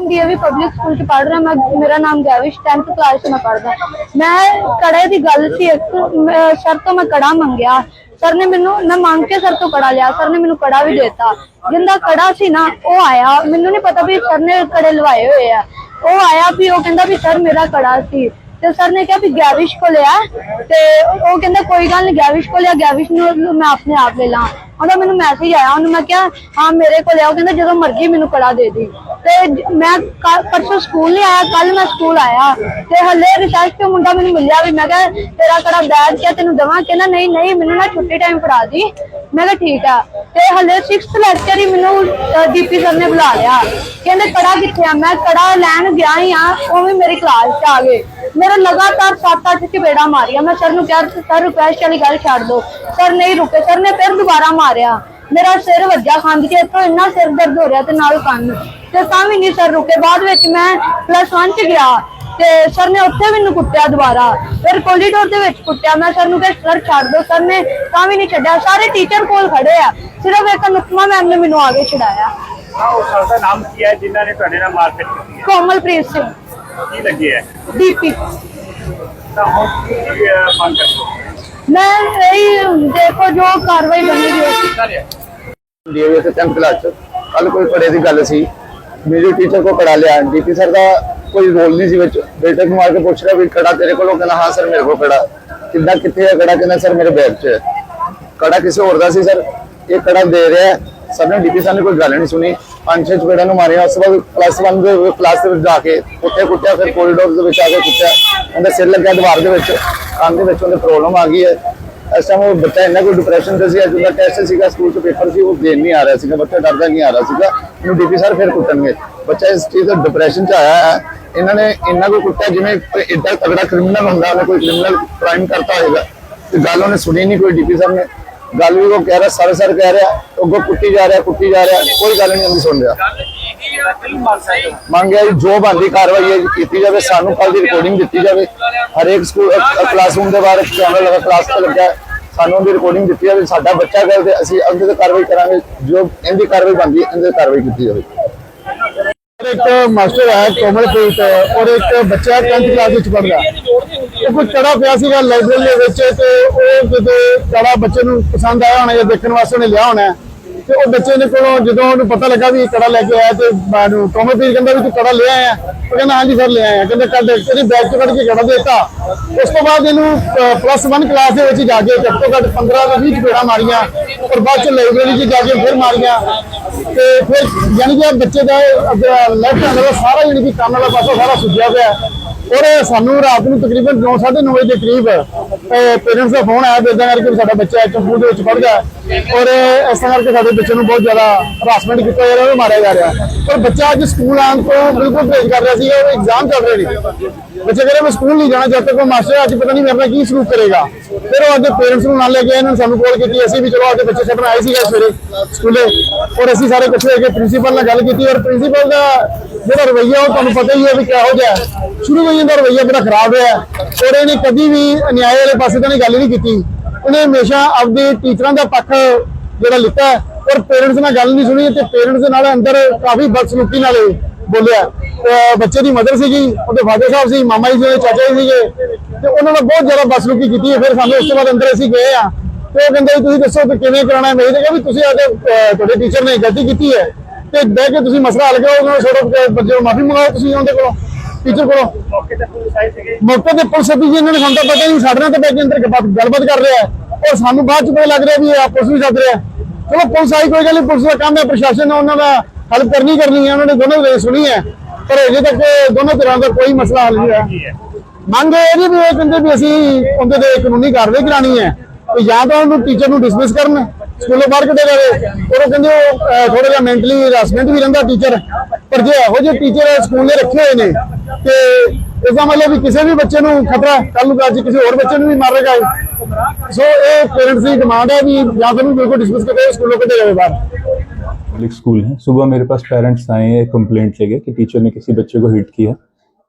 HM DAV public school ਚ ਪੜ੍ਹ ਰਿਹਾ, ਮੈਂ ਮੇਰਾ ਨਾਮ ਗੈਵਿਸ਼ 10th ਕਲਾਸ ਚ ਮੈਂ ਪੜ੍ਹਦਾ। ਮੈਂ ਕੜੇ ਦੀ ਗੱਲ ਸੀ, ਇੱਕ ਮੈਂ- ਸਰ ਤੋਂ ਮੈਂ ਕੜਾ ਮੰਗਿਆ। ਸਰ ਨੇ ਮੈਨੂੰ, ਮੈਂ ਮੰਗ ਕੇ ਸਰ ਤੋਂ ਕੜਾ ਲਿਆ, ਸਰ ਨੇ ਮੈਨੂੰ ਕੜਾ ਵੀ ਦੇਤਾ। ਜਿੰਦਾ ਕੜਾ ਸੀ ਨਾ, ਉਹ ਆਇਆ। ਮੈਨੂੰ ਨਹੀਂ ਪਤਾ ਵੀ ਸਰ ਨੇ ਕੜੇ ਲਵਾਏ ਹੋਏ ਆ। ਉਹ ਆਇਆ ਵੀ, ਉਹ ਕਹਿੰਦਾ ਵੀ ਸਰ ਮੇਰਾ ਕੜਾ ਸੀ। ਤੇ ਸਰ ਨੇ ਕਿਹਾ ਵੀ ਗੈਵਿਸ਼ ਕੋ ਲਿਆ ਤੇ ਉਹ ਕਹਿੰਦਾ ਕੋਈ ਗੱਲ ਨਹੀਂ ਗੈਵਿਸ਼ ਕੋ ਲਿਆ ਗੈਵਿਸ਼ ਨੂੰ ਮੈਂ ਆਪਣੇ ਆਪ ਲੈ ਲਾਂ। ਉਹਦਾ ਮੈਨੂੰ ਮੈਸੇਜ ਆਇਆ, ਉਹਨੂੰ ਮੈਂ ਕਿਹਾ, ਹਾਂ, ਮੇਰੇ ਕੋਲ ਆ। ਉਹ ਕਹਿੰਦਾ ਜਦੋਂ ਮਰਜ਼ੀ ਮੈਨੂੰ ਕੜਾ ਦੇ ਦੀ। ਤੇ ਮੈਂ ਪਰਸੋਂ ਸਕੂਲ ਨਹੀਂ ਆਇਆ ਕੱਲ ਮੈਂ ਸਕੂਲ ਆਇਆ। ਤੇ ਹੱਲੇ ਰਿਸਰਚ ਤੋਂ ਮੁੰਡਾ ਮੈਨੂੰ ਮਿਲਿਆ ਵੀ, ਮੈਂ ਕਿਹਾ, ਤੇਰਾ ਕੜਾ ਬੈਠ ਕੇ ਤੈਨੂੰ ਦਵਾਂ? ਕਹਿੰਦਾ, ਨਹੀਂ ਨਹੀਂ, ਮੈਨੂੰ ਨਾ ਛੁੱਟੀ ਟਾਈਮ ਫੜਾ ਦੀ। ਮੈਂ ਕਿਹਾ, ਠੀਕ ਆ। ਤੇ ਹੱਲੇ 6th ਲੈਕਚਰ ਹੀ ਮੈਨੂੰ ਡੀਪੀ ਸਰ ਨੇ ਬੁਲਾ ਲਿਆ। ਕਹਿੰਦੇ ਕੜਾ ਕਿੱਥੇ ਆ? ਮੈਂ ਕੜਾ ਲੈਣ ਗਿਆ ਹੀ ਆ ਉਹ ਵੀ ਮੇਰੀ ਕਲਾਸ 'ਚ ਆ ਗਏ। ਮੇਰਾ ਲਗਾਤਾਰ 7-8 ਚਪੇੜਾ ਮਾਰੀਆਂ। ਮੈਂ ਸਰ ਨੂੰ ਕਿਹਾ, ਸਰ ਰਿਕੁਐਸਟ ਵਾਲੀ ਗੱਲ ਛੱਡ ਦਿਓ ਸਰ ਨਹੀਂ ਰੁਕੇ। ਸਰ ਨੇ ਫਿਰ ਦੁਬਾਰਾ ਮਾਰਿਆ। ਮੇਰਾ ਸਿਰ ਵੱਜਾ ਖੰਦ ਕੇ, ਇੱਥੋਂ ਇੰਨਾ ਸਿਰ ਦਰਦ ਹੋ ਰਿਹਾ ਤੇ ਨਾਲ ਕੰਨ। ਤੇ ਤਾਂ ਵੀ ਨਹੀਂ ਸਰ ਰੁਕੇ। ਬਾਅਦ ਵਿੱਚ ਮੈਂ ਪਲੱਸ 1 ਚ ਗਿਆ ਤੇ ਸਰ ਨੇ ਉੱਥੇ ਮੈਨੂੰ ਕੁੱਟਿਆ ਦੁਬਾਰਾ। ਫਿਰ ਕੋਰੀਡੋਰ ਦੇ ਵਿੱਚ ਕੁੱਟਿਆ। ਮੈਂ ਸਰ ਨੂੰ ਕਿਹਾ ਸਰ ਛੱਡ ਦਿਓ। ਸਰ ਨੇ ਤਾਂ ਵੀ ਨਹੀਂ ਛੱਡਿਆ। ਸਾਰੇ ਟੀਚਰ ਕੋਲ ਖੜੇ ਆ। ਸਿਰਫ ਇੱਕ ਨੁਕਮਾ ਮੈਮ ਨੇ ਮੈਨੂੰ ਆਗੇ ਛਡਾਇਆ। ਹਾਂ ਉਹ ਸਰ ਦਾ ਨਾਮ ਕੀ ਹੈ ਜਿਨ੍ਹਾਂ ਨੇ ਤੁਹਾਡੇ ਨਾਲ ਮਾਰਪੀਟ ਕੀਤੀ ਹੈ? ਕੋਮਲਪ੍ਰੀਤ ਸਿੰਘ। ਕੀ ਲੱਗੇ ਹੈ? ਡੀਪੀ ਤਾਂ ਹੁਣ ਕੀ ਮੰਗ ਕਰਦੇ ਹੋ? ਮੈਂ ਇਹੀ ਦੇਖੋ ਜੋ ਕਾਰਵਾਈ ਬਣੇਗੀ ਉਹ ਡੀਏਵੀ ਤੇ 10th ਕਲਾਸ ਚ। ਕੱਲ ਕੋਈ ਪੜੇ ਦੀ ਗੱਲ ਸੀ। ਮੇਰੇ ਟੀਚਰ ਕੋ ਕੜਾ ਲਿਆ ਡੀਪੀ ਸਰ ਦਾ ਕੋਈ ਰੋਲ ਨਹੀਂ ਸੀ ਵਿੱਚ। ਬੇਟੇ ਨੂੰ ਮਾਰ ਕੇ ਪੁੱਛ ਰਿਹਾ ਵੀ ਕੜਾ ਤੇਰੇ ਕੋਲੋਂ? ਕਹਿੰਦਾ, ਹਾਂ ਸਰ ਮੇਰੇ ਕੋਲ ਕੜਾ ਕਿੱਦਾਂ, ਕਿੱਥੇ ਹੈ? ਕੜਾ ਕਹਿੰਦਾ ਸਰ ਮੇਰੇ ਬੈਗ 'ਚ ਹੈ। ਕੜਾ ਕਿਸੇ ਹੋਰ ਦਾ ਸੀ ਸਰ ਇਹ ਕੜਾ ਦੇ ਰਿਹਾ ਸਰ ਨੇ ਡੀਪੀ ਸਰ ਨੇ ਕੋਈ ਗੱਲ ਨਹੀਂ ਸੁਣੀ। ਪੰਜ ਛੇ ਚਪੇੜਾਂ ਨੂੰ ਮਾਰਿਆ। ਉਸ ਤੋਂ ਬਾਅਦ ਕਲਾਸ 1 ਦੇ ਕਲਾਸ ਦੇ ਵਿੱਚ ਜਾ ਕੇ ਉੱਥੇ ਕੁੱਟਿਆ, ਫਿਰ ਕੋਰੀਡੋਰ ਦੇ ਵਿੱਚ ਆ ਕੇ ਕੁੱਟਿਆ। ਉਹਦਾ ਸਿਰ ਲੱਗਿਆ ਦੀਵਾਰ ਦੇ ਵਿੱਚ। ਕੰਨ ਦੇ ਵਿੱਚ ਉਹਦੇ ਪ੍ਰੋਬਲਮ ਆ ਗਈ ਹੈ। ਇਸ ਟਾਈਮ ਉਹ ਬੱਚਾ ਇੰਨਾ ਕੋਈ ਡਿਪਰੈਸ਼ਨ ਤੇ ਸੀ, ਅੱਜ ਉਹਦਾ ਟੈਸਟ ਸੀਗਾ ਸਕੂਲ ਚ ਪੇਪਰ ਸੀ, ਉਹ ਦੇਣ ਨਹੀਂ ਆ ਰਿਹਾ ਸੀਗਾ, ਬੱਚਾ ਡਰਦਾ ਨਹੀਂ ਆ ਰਿਹਾ ਸੀਗਾ। ਇਹਨੂੰ ਡੀਪੀ ਸਰ ਫਿਰ ਕੁੱਟਣਗੇ। ਬੱਚਾ ਇਸ ਚੀਜ਼ ਦਾ ਡਿਪਰੈਸ਼ਨ ਚ ਆਇਆ ਹੈ। ਇਹਨਾਂ ਨੇ ਇੰਨਾ ਕੋਈ ਕੁੱਟਿਆ, ਜਿਵੇਂ ਕੋਈ ਤਗੜਾ ਕ੍ਰਿਮੀਨਲ ਹੁੰਦਾ, ਉਹਨੇ ਕੋਈ ਕ੍ਰਿਮੀਨਲ ਕ੍ਰਾਈਮ ਕਰਤਾ ਹੋਏਗਾ। ਤੇ ਗੱਲ ਉਹਨੇ ਸੁਣੀ ਨਹੀਂ ਕੋਈ ਡੀਪੀ ਸਾਹਿਬ ਨੇ। ਗੱਲ ਵੀ ਉਹ ਕਹਿ ਰਿਹਾ ਸਰ ਸਰ ਕਹਿ ਰਿਹਾ, ਅੱਗੋਂ ਕੁੱਟੀ ਜਾ ਰਿਹਾ, ਕੁੱਟੀ ਜਾ ਰਿਹਾ, ਕੋਈ ਗੱਲ ਨਹੀਂ, ਉਹਦੀ ਸੁਣ ਰਿਹਾ। ਮੰਗ ਸਕਦੇ ਜੋ ਬੰਦੀ ਕਾਰਵਾਈ ਹੈ ਕੀਤੀ ਜਾਵੇ, ਸਾਨੂੰ ਕੱਲ ਦੀ ਰਿਕਾਰਡਿੰਗ ਦਿੱਤੀ ਜਾਵੇ। ਹਰੇਕ ਸਕੂਲ ਕਲਾਸਰੂਮ ਦੇ ਬਾਹਰ ਕੈਮਰਾ ਲਗਾ ਕਲਾਸ ਤੇ ਲੱਗਾ ਸਾਨੂੰ ਉਹਦੀ ਰਿਕਾਰਡਿੰਗ ਦਿੱਤੀ ਜਾਵੇ, ਸਾਡਾ ਬੱਚਾ ਗੱਲ ਤੇ ਅਸੀਂ ਅੱਗੇ ਤੇ ਕਾਰਵਾਈ ਕਰਾਂਗੇ, ਜੋ ਇਹਦੀ ਕਾਰਵਾਈ ਬਣਦੀ ਹੈ, ਇਹਦੀ ਕਾਰਵਾਈ ਕੀਤੀ ਜਾਵੇ। ਇੱਕ ਮਾਸਟਰ ਹੈ, ਕੋਮਲਪ੍ਰੀਤ, ਔਰ ਇੱਕ ਬੱਚਾ 10th ਕਲਾਸ ਵਿੱਚ ਪੜ੍ਹਦਾ ਉਹ ਕੋਈ ਚੜਾ ਪਿਆ ਸੀਗਾ ਲਾਇਬ੍ਰੇਰੀ ਦੇ ਵਿੱਚ ਤੇ ਉਹ ਜਦੋਂ ਚੜਾ ਬੱਚੇ ਨੂੰ ਪਸੰਦ ਆਇਆ ਹੋਣਾ ਜਾਂ ਦੇਖਣ ਵਾਸਤੇ ਉਹਨੇ ਲਿਆ ਹੋਣਾ ਤੇ ਉਹ ਬੱਚੇ ਨੇ ਕੋਲੋਂ ਜਦੋਂ ਉਹਨੂੰ ਪਤਾ ਲੱਗਾ ਵੀ ਇਹ ਕੜਾ ਲੈ ਕੇ ਆਇਆ ਤੇ ਮੈਨੂੰ ਕੋਮਲਪ੍ਰੀਤ ਕਹਿੰਦਾ ਵੀ ਤੂੰ ਕੜਾ ਲੈ ਆਇਆ। ਉਹ ਕਹਿੰਦਾ, ਹਾਂਜੀ ਸਰ, ਲੈ ਆਇਆ। ਕਹਿੰਦਾ, ਕੱਢ, ਤੇਰੀ ਬੈਗ ਤੋਂ ਕੱਢ ਕੇ ਕੜਾ ਦੇਤਾ। ਉਸ ਤੋਂ ਬਾਅਦ ਇਹਨੂੰ ਪਲੱਸ 1 ਕਲਾਸ ਦੇ ਵਿੱਚ ਜਾ ਕੇ ਘੱਟੋ ਘੱਟ 15 ਤੋਂ 20 ਚਪੇੜਾਂ ਮਾਰੀਆਂ ਔਰ ਬਾਅਦ ਚ ਲਾਇਬ੍ਰੇਰੀ 'ਚ ਜਾ ਕੇ ਫਿਰ ਮਾਰੀਆਂ। ਤੇ ਫਿਰ ਯਾਨੀ ਕਿ ਬੱਚੇ ਦਾ ਲੈਫਟ ਹੈਂਡ ਦਾ ਸਾਰਾ ਯਾਨੀ ਕਿ ਕੰਮ ਵਾਲਾ ਪਾਸਾ ਸਾਰਾ ਸੁੱਜਿਆ ਪਿਆ। ਔਰ ਸਾਨੂੰ ਰਾਤ ਨੂੰ ਤਕਰੀਬਨ 9:30 ਵਜੇ ਦੇ ਕਰੀਬ ਪੇਰੈਂਟਸ ਦਾ ਫੋਨ ਆਇਆ ਇਦਾਂ ਕਰਕੇ ਵੀ ਸਾਡਾ ਬੱਚਾ ਸਕੂਲ ਦੇ ਵਿੱਚ ਪੜਦਾ ਔਰ ਇਸ ਤਰ੍ਹਾਂ ਕਰਕੇ ਸਾਡੇ ਬੱਚੇ ਨੂੰ ਬਹੁਤ ਜ਼ਿਆਦਾ ਹਰਾਸਮੈਂਟ ਕੀਤਾ ਜਾ ਰਿਹਾ ਉਹ ਮਾਰਿਆ ਜਾ ਰਿਹਾ। ਪਰ ਬੱਚਾ ਅੱਜ ਸਕੂਲ ਆਉਣ ਤੋਂ ਬਿਲਕੁਲ ਭੇਜ ਕਰ ਰਿਹਾ ਸੀ, ਉਹ ਐਗਜ਼ਾਮ ਚੱਲ ਰਹੇ ਨੇ। ਬੱਚੇ ਕਹਿੰਦੇ ਮੈਂ ਸਕੂਲ ਨਹੀਂ ਜਾਣਾ, ਜਦ ਤੱਕ ਉਹ ਮਾਸਟਰ ਅੱਜ ਪਤਾ ਨਹੀਂ ਮੇਰੇ ਨਾਲ ਕੀ ਸਲੂਕ ਕਰੇਗਾ। ਫਿਰ ਉਹ ਅੱਗੇ ਪੇਰੈਂਟਸ ਨੂੰ ਨਾਲ ਲੈ ਕੇ ਇਹਨਾਂ ਨੇ ਸਾਨੂੰ ਕਾਲ ਕੀਤੀ, ਅਸੀਂ ਵੀ ਚਲੋ ਅੱਗੇ ਬੱਚੇ ਛੱਡਣ ਆਏ ਸੀਗੇ ਸਵੇਰੇ ਸਕੂਲੇ। ਔਰ ਅਸੀਂ ਸਾਰੇ ਇਕੱਠੇ ਹੋ ਕੇ ਪ੍ਰਿੰਸੀਪਲ ਨਾਲ ਗੱਲ ਕੀਤੀ, ਔਰ ਪ੍ਰਿੰਸੀਪਲ ਦਾ ਜਿਹੜਾ ਰਵੱਈਆ, ਉਹ ਤੁਹਾਨੂੰ ਪਤਾ ਹੀ ਹੈ ਵੀ ਕਿਹੋ ਜਿਹਾ ਹੈ। ਸ਼ੁਰੂ ਤੋਂ ਹੀ ਇਹਦਾ ਰਵੱਈਆ ਬੜਾ ਖਰਾਬ ਹੈ। ਔਰ ਇਹਨੇ ਕਦੀ ਵੀ ਅਨਿਆਏ ਵਾਲੇ ਪਾਸੇ ਤਾਂ ਨਹੀਂ ਗੱਲ ਨਹੀਂ ਕੀਤੀ। ਉਹਨੇ ਹਮੇਸ਼ਾ ਆਪਦੇ ਟੀਚਰਾਂ ਦਾ ਪੱਖ ਜਿਹੜਾ ਲਿੱਤਾ ਔਰ ਪੇਰੈਂਟਸ ਨਾਲ ਗੱਲ ਨਹੀਂ ਸੁਣੀ ਤੇ ਪੇਰੈਂਟਸ ਦੇ ਨਾਲ ਅੰਦਰ ਕਾਫੀ ਬਦਸਲੂਕੀ ਨਾਲ ਬੋਲਿਆ। ਬੱਚੇ ਦੀ ਮਦਰ ਸੀਗੀ, ਉਹਦੇ ਫਾਦਰ ਸਾਹਿਬ ਸੀ, ਮਾਮਾ ਜੀ ਦੇ ਚਾਚਾ ਜੀ ਸੀਗੇ। ਤੇ ਉਹਨਾਂ ਨੇ ਬਹੁਤ ਜ਼ਿਆਦਾ ਬਦਸਲੂਕੀ ਕੀਤੀ ਹੈ। ਫਿਰ ਸਾਨੂੰ ਉਸ ਤੋਂ ਬਾਅਦ ਅੰਦਰ ਅਸੀਂ ਗਏ ਆ ਤੇ ਉਹ ਕਹਿੰਦੇ ਵੀ ਤੁਸੀਂ ਦੱਸੋ ਕਿ ਕਿਵੇਂ ਕਰਾਉਣਾ ਹੈ। ਮੈਂ ਇਹ ਕਿਹਾ ਵੀ ਤੁਸੀਂ ਆਦੇ ਤੁਹਾਡੇ ਟੀਚਰ ਨੇ ਗਲਤੀ ਕੀਤੀ ਹੈ। ਤੇ ਬਹਿ ਕੇ ਤੁਸੀਂ ਮਸਲਾ ਹੱਲ ਕਰੋ ਉਹਨਾਂ ਨੂੰ ਛੋੜੋ ਬੱਚੇ ਨੂੰ ਮਾਫੀ ਮੰਗਾਓ ਤੁਸੀਂ ਉਹਦੇ ਕੋਲੋਂ। ਟੀਚਰ ਕੋਲੋਂ ਮੌਕੇ ਤੇ ਪੁਲਿਸ ਆਈ ਸੀਗੀ। ਮੌਕੇ ਤੇ ਪੁਲਿਸ ਵੀ ਜੀ ਇਹਨਾਂ ਨੇ ਸਾਨੂੰ ਤਾਂ ਪਤਾ ਨਹੀਂ ਸਾਡੇ ਨਾਲ ਤਾਂ ਬੈਠ ਕੇ ਅੰਦਰ ਗੱਲਬਾਤ ਗੱਲਬਾਤ ਕਰ ਰਿਹਾ ਹੈ। ਔਰ ਸਾਨੂੰ ਬਾਅਦ ਚ ਪਤਾ ਲੱਗ ਰਿਹਾ ਵੀ ਇਹ ਆਪਸ ਵਿੱਚ ਸੱਦ ਰਿਹਾ ਹੈ। ਚਲੋ ਪੁਲਿਸ ਆਈ ਕੋਈ ਗੱਲ ਨਹੀਂ ਪੁਲਿਸ ਦਾ ਕੰਮ ਹੈ ਪ੍ਰਸ਼ਾਸਨ ਨੇ ਉਹਨਾਂ ਦਾ ਹੱਲ ਕਰਨੀ ਕਰਨੀ ਹੈ ਉਹਨਾਂ ਨੇ ਦੋਨੋਂ ਦੇ ਸੁਣੀ ਹੈ। ਪਰ ਅਜੇ ਤੱਕ ਦੋਨੋਂ ਤਰ੍ਹਾਂ ਦਾ ਕੋਈ ਮਸਲਾ ਹੱਲ ਨਹੀਂ ਹੋਇਆ। ਹੈ? ਮੰਗ ਇਹ ਨਹੀਂ ਵੀ ਇਹ ਕਹਿੰਦੇ ਵੀ ਅਸੀਂ ਉਹਦੇ ਤੇ ਕਾਨੂੰਨੀ ਕਾਰਵਾਈ ਕਰਾਣੀ ਹੈ। ਵੀ ਜਾਂ ਤਾਂ ਉਹਨੂੰ ਟੀਚਰ ਨੂੰ ਡਿਸਮਿਸ ਕਰਨ ਸਕੂਲੋਂ ਬਾਹਰ ਕੱਢਿਆ ਜਾਵੇ। ਔਰ ਉਹ ਕਹਿੰਦੇ ਉਹ ਥੋੜਾ ਜਿਹਾ ਮੈਂਟਲੀ ਹਰਾਸਮੈਂਟ ਵੀ ਰਹਿੰਦਾ ਟੀਚਰ ਪਰ ਜੇ ਇਹੋ ਜਿਹੇ ਟੀਚਰ ਸਕੂਲ ਨੇ ਰੱਖੇ ਹੋਏ ਨੇ ਤੇ ਇਸਦਾ ਮਤਲਬ ਵੀ ਕਿਸੇ ਵੀ ਬੱਚੇ ਨੂੰ ਖਤਰਾ ਕੱਲ ਨੂੰ ਅੱਜ ਕਿਸੇ ਹੋਰ ਬੱਚੇ ਨੂੰ ਵੀ ਮਾਰੇਗਾ ਇਹ। ਸੋ ਇਹ ਪੇਰੈਂਟਸ ਦੀ ਡਿਮਾਂਡ ਹੈ ਵੀ ਜਾਂ ਤਾਂ ਉਹਨੂੰ ਬਿਲਕੁਲ ਡਿਸਮਿਸ ਕਰਕੇ ਸਕੂਲੋਂ ਕੱਢਿਆ ਜਾਵੇ ਬਾਹਰ पब्लिक स्कूल है सुबह मेरे पास पेरेंट्स आए हैं कंप्लेंट लेके कि टीचर ने किसी बच्चे को हिट किया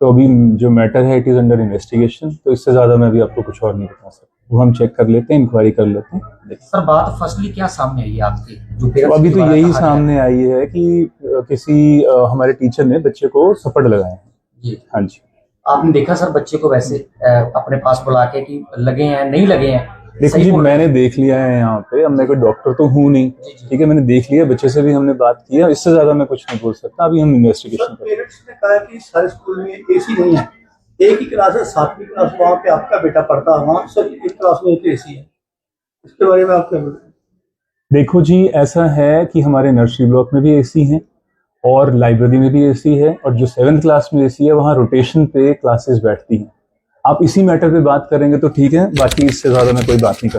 तो अभी जो मैटर है इट इज़ अंडर इन्वेस्टिगेशन तो इससे ज़्यादा मैं अभी आपको कुछ और नहीं बता सकता वो हम चेक कर लेते हैं इंक्वायरी कर लेते हैं सर बात फर्स्टली क्या सामने आई है आपके जो तो parents अभी के तो द्वारा यही कहा गया? सामने आई है कि अ, किसी अ, हमारे टीचर ने बच्चे को सपट लगाए हैं जी। हाँ जी। आपने देखा सर बच्चे को वैसे अपने पास बुला के कि लगे हैं नहीं लगे हैं? देखो जी मैंने देख लिया है यहाँ पे। अब मैं कोई डॉक्टर तो हूँ नहीं। ठीक है मैंने देख लिया बच्चे से भी हमने बात की है इससे ज़्यादा मैं कुछ नहीं बोल सकता। अभी हम इन्वेस्टिगेशन कर रहे हैं। पेरेंट्स ने कहा कि सारे स्कूल में एसी नहीं है। एक ही क्लास है सातवीं क्लास वहाँ पे आपका बेटा पढ़ता है। वहाँ सब एक क्लास में एक एसी है। इसके बारे में आप क्या हैं? देखो जी ऐसा है कि हमारे नर्सरी ब्लॉक में भी एसी हैं। और लाइब्रेरी में भी एसी है और जो सेवेंथ क्लास में एसी है वहाँ रोटेशन पे क्लासेस बैठती हैं आप इसी मैटर पे बात करेंगे तो ठीक है बाकी इससे ज़्यादा मैं कोई बात नहीं कर